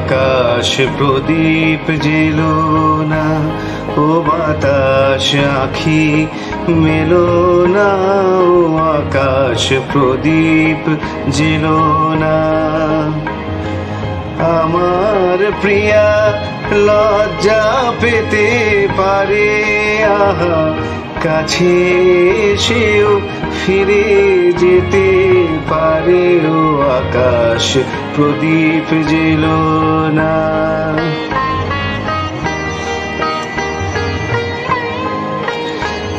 আকাশ প্রদীপ jello না, ও বাতাস আখি মেলো না, ও আকাশ প্রদীপ জেলো না। আমার প্রিয়া লজ্জা পেতে পারে, আহা কাছে সেও ফিরে যেতে পারে ও আকাশ, প্রদীপ জেল না।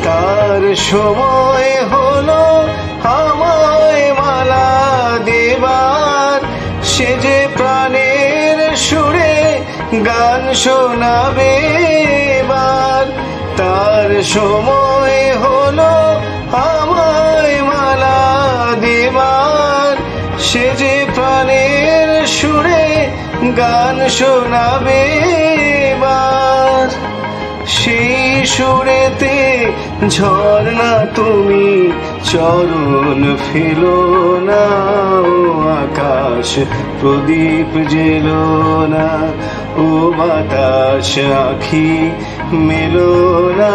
তার সময় হলো আমায় মালা দেবার। সে যে প্রাণের সুরে গান শোনাবে তার সময় হলো আমায় মালা দিবার। সে যে প্রাণের সুরে গান শোনাবে এবার। সেই সুরেতে ঝর্ণা তুমি চরণ ফেলো না আকাশ প্রদীপ জেলো না, ও বাতাস আখি মেলো না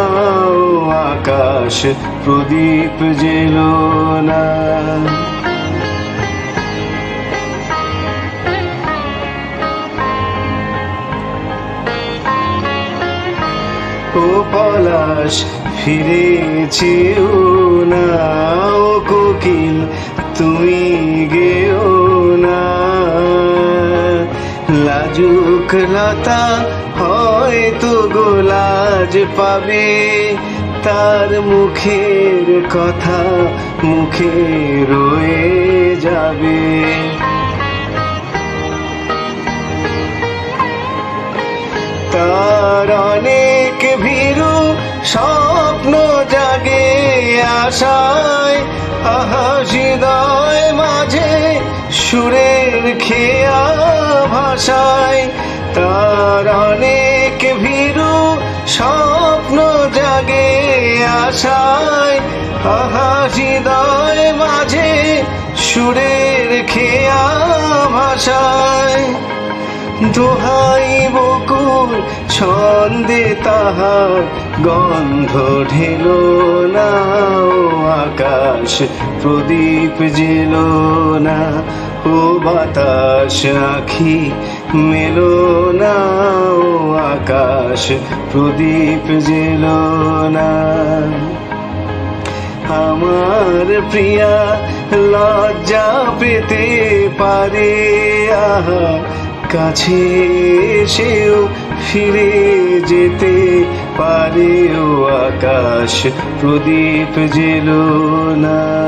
আকাশ প্রদীপ জেলো না। ও পলাশ ফিরেছেও না ও কোকিল, তুমি গেও না। লাজুক লতা হয়তো গোলাজ পাবে। তার মুখের কথা মুখে রয়ে যাবে। স্বপ্ন জাগে আশায়, আহা, হৃদয় মাঝে সুরের খেয়া ভাষায় তার অনেক ভীরু স্বপ্ন জাগে আশায়, আহা, হৃদয় মাঝে সুরের খেয়া ভাষায় দোহাই বকুল, ছন্দে তাহার গন্ধ ঢেলো না আকাশ প্রদীপ জেলো না, ও বাতাস আখি মেলো না ও আকাশ প্রদীপ জেলো না। আমার প্রিয়া, লজ্জা পেতে পারে আহা কাছে এসেও ফিরে যেতে পারে ও আকাশ প্রদীপ জেলো না।